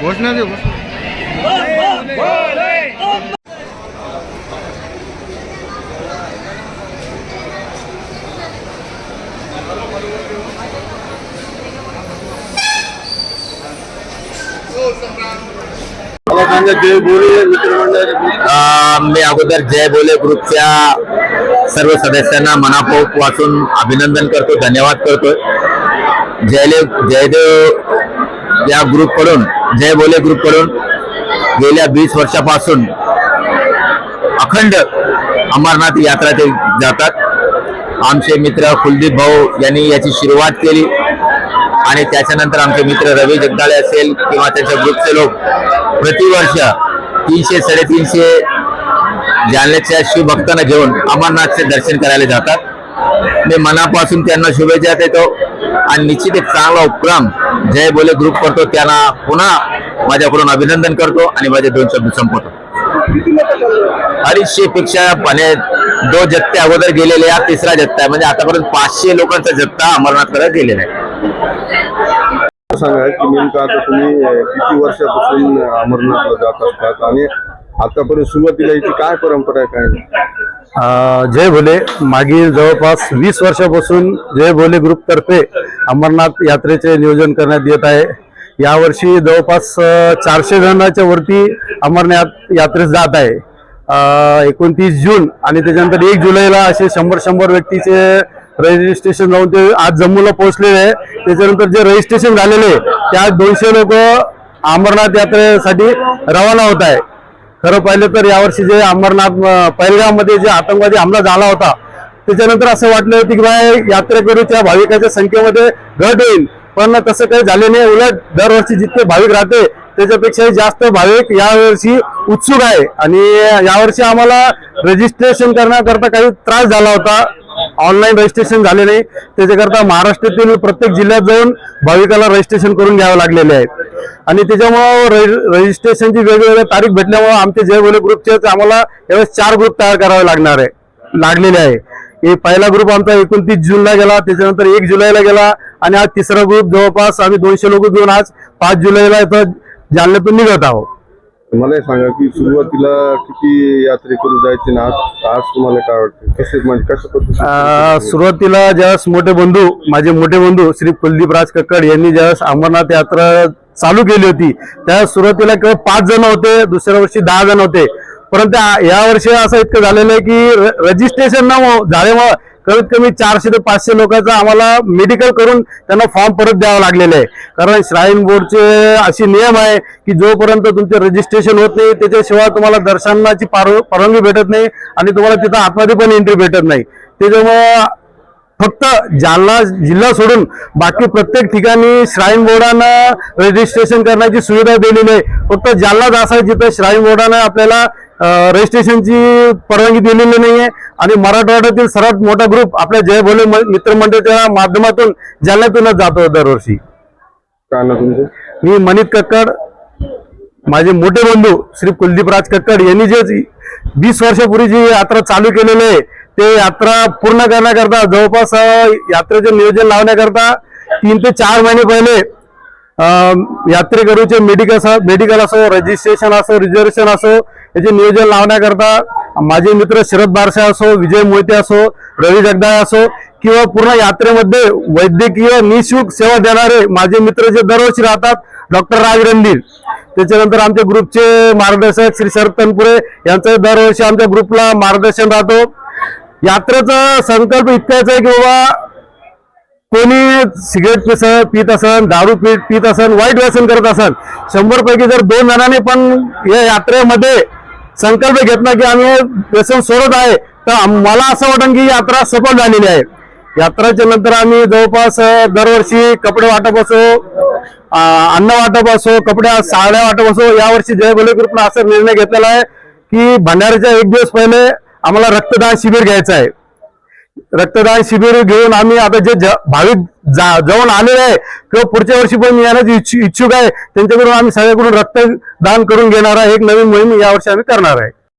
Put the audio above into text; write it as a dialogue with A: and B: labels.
A: घोषणा दे घोषणा मला सांगा जय बोले मित्रमंडळ
B: अ, मी अगोदर जय बोले ग्रुपच्या सर्व सदस्यांना मनापोट वाचून अभिनंदन करतो धन्यवाद करतो जयदेव जयदेव या ग्रुपकडून जय बोले ग्रुपकडून गेल्या वीस वर्षापासून अखंड अमरनाथ यात्रा ते जातात. आमचे मित्र कुलदीप भाऊ यांनी याची सुरुवात केली आणि त्याच्यानंतर आमचे मित्र रवी जगदाळे असेल किंवा त्यांच्या ग्रुपचे लोक प्रतिवर्ष तीनशे साडेतीनशे जालन्याच्या शिवभक्तांना घेऊन अमरनाथचे दर्शन करायला जातात. मी मनापासून त्यांना शुभेच्छा देतो. आणि निश्चित एक चांगला उपक्रम जय बोले ग्रुप करतो. त्यांना पुन्हा माझ्याकडून अभिनंदन करतो आणि माझे दोन शब्द संपवतो. अडीचशे पेक्षा पाण्या दो जत्ते अगोदर गेलेले हा तिसरा जत्ता आहे. म्हणजे आतापर्यंत पाचशे लोकांचा जत्ता अमरनाथकडे गेलेला आहे.
A: सांगा की नेमका आता तुम्ही किती वर्षापासून अमरनाथला जात असतात? आणि आतापर्यंत सुरुवातीला याची काय परंपरा आहे काय
C: जय भोले. मागील जवळपास वीस वर्षापासून जय भोले ग्रुप तर्फे अमरनाथ यात्रेचे नियोजन करण्यात येत आहे. यावर्षी जवळपास चारशे जणांच्या वरती अमरनाथ यात्रेस जात आहे. एकोणतीस जून आणि त्याच्यानंतर एक जुलैला असे शंभर शंभर व्यक्तीचे रजिस्ट्रेशन जाऊन ते आज जम्मूला पोहोचलेले आहे. त्याच्यानंतर जे रजिस्ट्रेशन झालेले त्या दोनशे लोक अमरनाथ यात्रेसाठी रवाना होत आहे. खरं पाहिलं तर यावर्षी जे अमरनाथ पैलगावमध्ये जे आतंकवादी हमला झाला होता त्याच्यानंतर असं वाटलं होतं की बाय यात्रेकरूच्या भाविकाच्या संख्येमध्ये घट होईल. पण तसं काही झाले नाही. उलट दरवर्षी जितके भाविक राहते त्याच्यापेक्षाही जास्त भाविक यावर्षी उत्सुक आहे. आणि यावर्षी आम्हाला रजिस्ट्रेशन करण्याकरता काही त्रास झाला होता. ऑनलाईन रजिस्ट्रेशन झाले नाही त्याच्याकरता महाराष्ट्रातील प्रत्येक जिल्ह्यात जाऊन भाविकाला रजिस्ट्रेशन करून घ्यावं लागलेले आहे. आणि त्याच्यामुळं रजिस्ट्रेशनची वेगवेगळ्या तारीख भेटल्यामुळं आमचे जय बोले ग्रुपचे आम्हाला यावेळेस चार ग्रुप तयार करावे लागणार आहे लागलेले आहे. हे पहिला ग्रुप आमचा एकोणतीस जूनला गेला त्याच्यानंतर एक जुलैला गेला आणि आज तिसरा ग्रुप जवळपास आम्ही दोनशे लोक घेऊन आज पाच जुलैला इथं जालन्यातून निघत आहोत.
A: मला हे सांगा की सुरुवातीला किती यात्रेकरू जायचे ना? आज तुम्हाला काय वाटतं? कसे म्हणजे कसं
C: अं,
A: पद्धतीने
C: सुरुवातीला ज्यावेळेस मोठे बंधू माझे मोठे बंधू श्री कुलदीप राज कक्कड यांनी ज्यावेळेस अमरनाथ यात्रा चालू केली होती त्यावेळेस सुरुवातीला केवळ पाच जण होते दुसऱ्या वर्षी दहा जण होते. परंतु या वर्षी असं इतकं झालेलं आहे की रजिस्ट्रेशन न हो- झाल्यामुळं कमीत कमी चारशे ते पाचशे लोकांचा आम्हाला मेडिकल करून त्यांना फॉर्म परत द्यावा लागलेला आहे. कारण श्राईन बोर्डचे असे नियम आहे की जोपर्यंत तुमचे रजिस्ट्रेशन होत नाही त्याच्याशिवाय तुम्हाला दर्शनाची पार- परवानगी भेटत नाही आणि तुम्हाला तिथं आतमध्ये पण एंट्री भेटत नाही. त्याच्यामुळं फक्त जालना जिल्हा सोडून बाकी प्रत्येक ठिकाणी श्राईन बोर्डानं रजिस्ट्रेशन करण्याची सुविधा दिलेली आहे. फक्त जालनाच असं आहे जिथं श्राईन बोर्डानं आपल्याला रजिस्ट्रेशनची परवानगी दिलेली नाहीये. आणि मराठवाड्यातील सर्वात मोठा ग्रुप आपल्या जय भोले मित्रमंडळाच्या माध्यमातून जालन्यातूनच जातो दरवर्षी.
A: काय तुमचं?
C: मी मनित कक्कड. माझे मोठे बंधू श्री कुलदीप राज कक्कड यांनी जे वीस वर्षापूर्वी जी यात्रा चालू केलेली आहे ते यात्रा पूर्ण करण्याकरता जवळपास यात्रेचे नियोजन लावण्याकरता तीन ते चार महिने पहिले यात्रेकरूचे मेडिकल मेडिकल असो रजिस्ट्रेशन असो रिझर्वेशन असो याचे नियोजन लावण्याकरता माझे मित्र शरद बारसे असो विजय मोहिते असो रवी जगदाळे असो किंवा पूर्ण यात्रेमध्ये वैद्यकीय निशुल्क सेवा देणारे माझे मित्र जे दरवर्षी राहतात डॉक्टर राज रणधीर. त्याच्यानंतर आमच्या ग्रुपचे मार्गदर्शक श्री शरद तनपुरे यांचं दरवर्षी आमच्या ग्रुपला मार्गदर्शन राहतो. यात्रेचा संकल्प इतकाच आहे की बाबा कोणी सिगरेट पिस पित असन दारू पीत पित असन वाईट व्यसन करत असन शंभर पैकी जर दोन जणांनी पण या यात्रेमध्ये संकल्प घेतला की आम्ही व्यसन सोडत आहे तर मला असं वाटतं की यात्रा सफल झालेली आहे. यात्राच्या नंतर आम्ही जवळपास दरवर्षी कपडे वाटप असो अन्न वाटप असो कपडे साड्या वाटप असो यावर्षी जय भोले ग्रुपनं असा निर्णय घेतलेला आहे की भंडाऱ्याच्या एक दिवस पहिले आम्हाला रक्तदान शिबिर घ्यायचं आहे. रक्तदान शिबिर घेऊन आम्ही आता जे ज- भाविक जा- जाऊन आलेले आहे किंवा पुढच्या वर्षी पण येण्याची इच्छु- इच्छुक आहे त्यांच्याकडून आम्ही सगळ्याकडून रक्तदान करून घेणार आहे. एक नवीन मोहीम यावर्षी आम्ही करणार आहे.